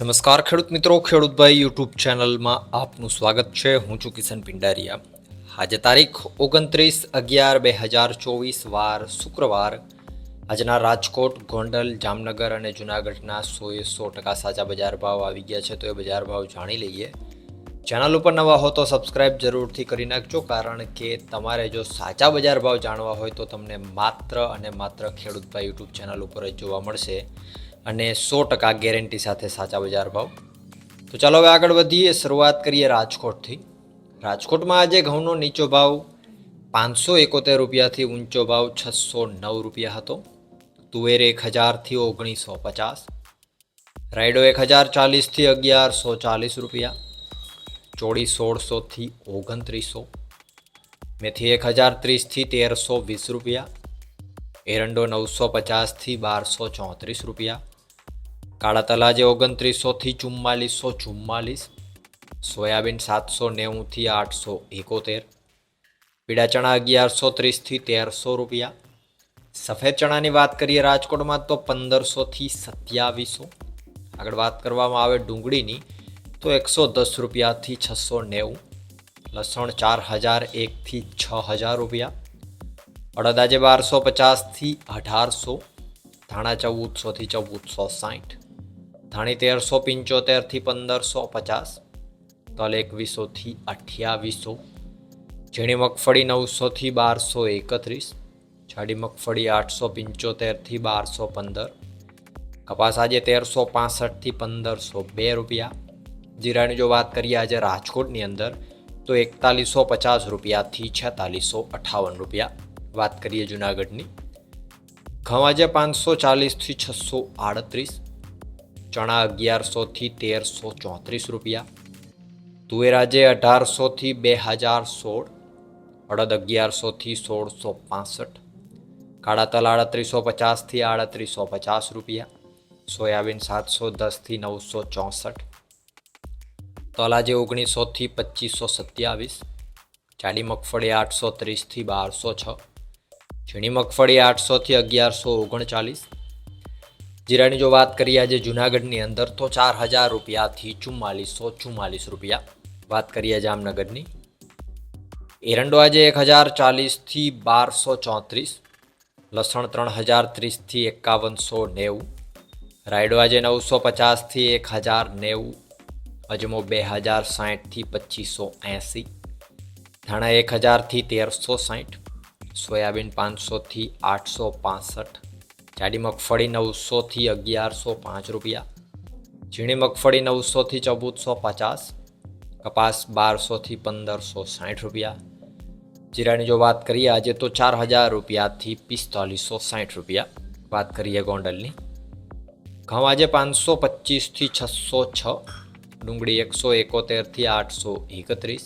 નમસ્કાર ખેડૂત મિત્રો ખેડૂતભાઈ યુટ્યુબ ચેનલમાં આપનું સ્વાગત છે. હું છું કિશન પિંડારિયા. આજે તારીખ ઓગણત્રીસ અગિયાર બે હજાર ચોવીસ, વાર શુક્રવાર. આજના રાજકોટ, ગોંડલ, જામનગર અને જુનાગઢના સોએ સો ટકા સાચા બજાર ભાવ આવી ગયા છે. તો એ બજાર ભાવ જાણી લઈએ. ચેનલ ઉપર નવા હો તો સબસ્ક્રાઇબ જરૂરથી કરી નાખજો, કારણ કે તમારે જો સાચા બજાર ભાવ જાણવા હોય તો તમને માત્ર અને માત્ર ખેડૂતભાઈ યુટ્યુબ ચેનલ ઉપર જ જોવા મળશે અને સો ટકા ગેરંટી સાથે સાચા બજાર ભાવ. તો ચાલો હવે આગળ વધીએ, શરૂઆત કરીએ રાજકોટથી. રાજકોટમાં આજે ઘઉંનો નીચો ભાવ પાંચસો એકોતેર રૂપિયાથી ઊંચો ભાવ છસો નવ રૂપિયા હતો. તુવેર એક હજારથી ઓગણીસો પચાસ. રાયડો એક હજાર ચાલીસથી અગિયારસો ચાલીસ રૂપિયા. ચોળી સોળસોથી ઓગણત્રીસો, મેથી એક હજાર ત્રીસથી તેરસો વીસ રૂપિયા, એરંડો નવસો પચાસથી બારસો ચોત્રીસ રૂપિયા કાળા તલાજે ઓગણત્રીસોથી ચુમ્માલીસો ચુમ્માલીસ, સોયાબીન સાતસો નેવુંથી આઠસો એકોતેર પીળા ચણા અગિયારસો ત્રીસથી તેરસો રૂપિયા, સફેદ ચણાની વાત કરીએ રાજકોટમાં તો પંદરસોથી સત્યાવીસો. આગળ વાત કરવામાં આવે ડુંગળીની. તો એકસો દસ રૂપિયાથી છસો નેવું, લસણ ચાર હજાર એકથી છ હજાર રૂપિયા, અડદ આજે બારસો પચાસથી અઢારસો, ધાણા ચૌદસોથી ચૌદસો સાઠ, ધાણી તેરસો પંચોતેરથી પંદરસો પચાસ, તલ એકવીસોથી અઠ્યાવીસો, ઝીણી મગફળી નવસોથી બારસો એકત્રીસ, જાડી મગફળી આઠસો પંચોતેરથી બારસો પંદર, કપાસ આજે તેરસો પાસઠથી પંદરસો બે રૂપિયા જીરાની જો વાત કરીએ આજે રાજકોટની અંદર, તો એકતાલીસો પચાસ રૂપિયાથી છેતાલીસો અઠાવન રૂપિયા. વાત કરીએ જુનાગઢની. ઘઉં પાંચસો ચાલીસથી છસો આડત્રીસ. ચણા અગિયારસોથી તેરસો ચોત્રીસ રૂપિયા. તુવેર આજે અઢારસોથી બે હજાર સોળ અડદ અગિયારસોથી સોળસો પાસઠ. કાળા તલ આડત્રીસો પચાસથી આડત્રીસો પચાસ રૂપિયા. સોયાબીન સાતસો દસથી નવસો ચોસઠ. તલ જે ઓગણીસોથી પચીસો સત્યાવીસ જાડી મગફળી આઠસો ત્રીસથી બારસો છ ઝીણી મગફળી આઠસોથી અગિયારસો ઓગણચાલીસ. જીરાની જો વાત કરીએ આજે જુનાગઢની અંદર તો ચાર હજાર રૂપિયાથી ચુમ્માલીસો ચુમ્માલીસ રૂપિયા. વાત કરીએ જામનગરની. એરંડો આજે એક હજાર ચાલીસથી બારસો ચોત્રીસ. લસણ ત્રણ હજાર ત્રીસથી એકાવનસો નેવું. રાયડો આજે નવસો પચાસથી એક હજાર નેવું. અજમો બે હજાર સાઠથી પચીસો એંસી, ધાણા એક હજારથી તેરસો સાઠ, સોયાબીન પાંચસોથી આઠસો પાસઠ, જાડી મગફળી નવસોથી અગિયારસો પાંચ રૂપિયા, ઝીણી મગફળી નવસોથી ચૌદસો પચાસ, કપાસ બારસોથી પંદરસો સાઠ રૂપિયા, જીરાની જો વાત કરીએ આજે તો ચાર હજાર રૂપિયાથી પિસ્તાલીસો સાઠ રૂપિયા વાત કરીએ ગોંડલની. ઘઉં આજે પાંચસો પચીસથી છસો છ ડુંગળી એકસો એકોતેરથી આઠસો એકત્રીસ,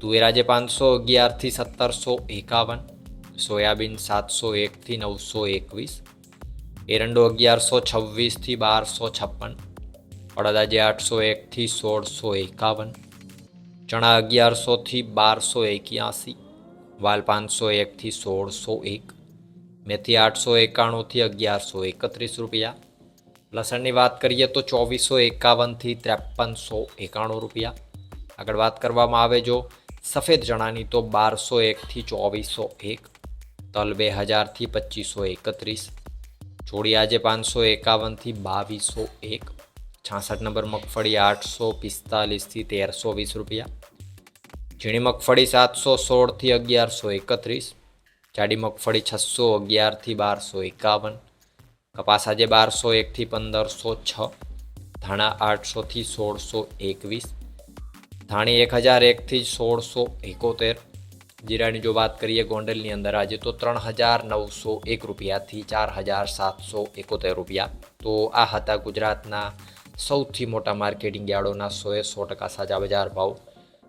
તુવેરાજે પાંચસો અગિયારથી સત્તરસો એકાવન, સોયાબીન સાતસો એકથી નવસો એકવીસ, એરંડો અગિયારસો છવ્વીસથી બારસો છપ્પન અડદાજે આઠસો એકથી સોળસો એકાવન, ચણા અગિયારસોથી બારસો એક્યાસી, વાલ પાંચસો એકથી સોળસો એક, મેથી આઠસો એકાણુંથી અગિયારસો એકત્રીસ રૂપિયા લસણની વાત કરીએ તો ચોવીસો એકાવનથી ત્રેપનસો એકાણું રૂપિયા. આગળ વાત કરવામાં આવે જો, સફેદ ચણાની તો બારસો એકથી ચોવીસો એક, તલ બે હજારથી પચીસો એકત્રીસ, ચોળી આજે પાંચસો એકાવનથી બાવીસો એક, છાસઠ નંબર મગફળી આઠસો પિસ્તાલીસથી તેરસો વીસ રૂપિયા. ઝીણી મગફળી સાતસો સોળથી અગિયારસો એકત્રીસ, જાડી મગફળી છસો અગિયારથી બારસો એકાવન કપાસ આજે બારસો એકથી પંદરસો છ, ધાણા આઠસોથી સોળસો એકવીસ, ધાણી એક હજાર એકથી સોળસો એકોતેર, જીરાની જો વાત કરીએ ગોંડલની અંદર આજે તો ત્રણ હજાર નવસો એક રૂપિયાથી ચાર હજાર સાતસો એકોતેર રૂપિયા. તો આ હતા ગુજરાતના સૌથી મોટા માર્કેટિંગ યાર્ડોના સોએ સો ટકા સાચા બજાર ભાવ.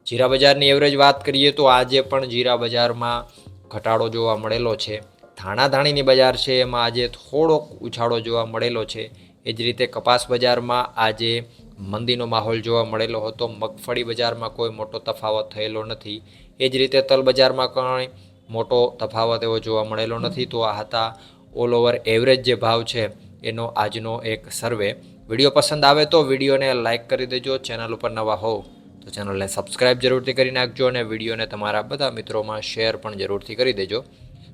જીરા બજારની એવરેજ વાત કરીએ તો આજે પણ જીરા બજારમાં ઘટાડો જોવા મળેલો છે. ધાણાધાણીની બજાર છે, એમાં આજે થોડોક ઉછાળો જોવા મળેલો છે. એ જ રીતે કપાસ બજારમાં આજે મંદીનો માહોલ જોવા મળેલો હતો. મગફળી બજારમાં કોઈ મોટો તફાવત થયેલો નથી. એ જ રીતે તલ બજારમાં કંઈ મોટો તફાવત એવો જોવા મળેલો નથી. તો આ હતા ઓલ ઓવર એવરેજ જે ભાવ છે, એનો આજનો એક સર્વે વીડિયો પસંદ આવે તો વિડીયોને લાઇક કરી દેજો. ચેનલ ઉપર નવા હોવ તો ચેનલને સબસ્ક્રાઇબ જરૂરથી કરી નાખજો અને વિડીયોને તમારા બધા મિત્રોમાં શેર પણ જરૂરથી કરી દેજો.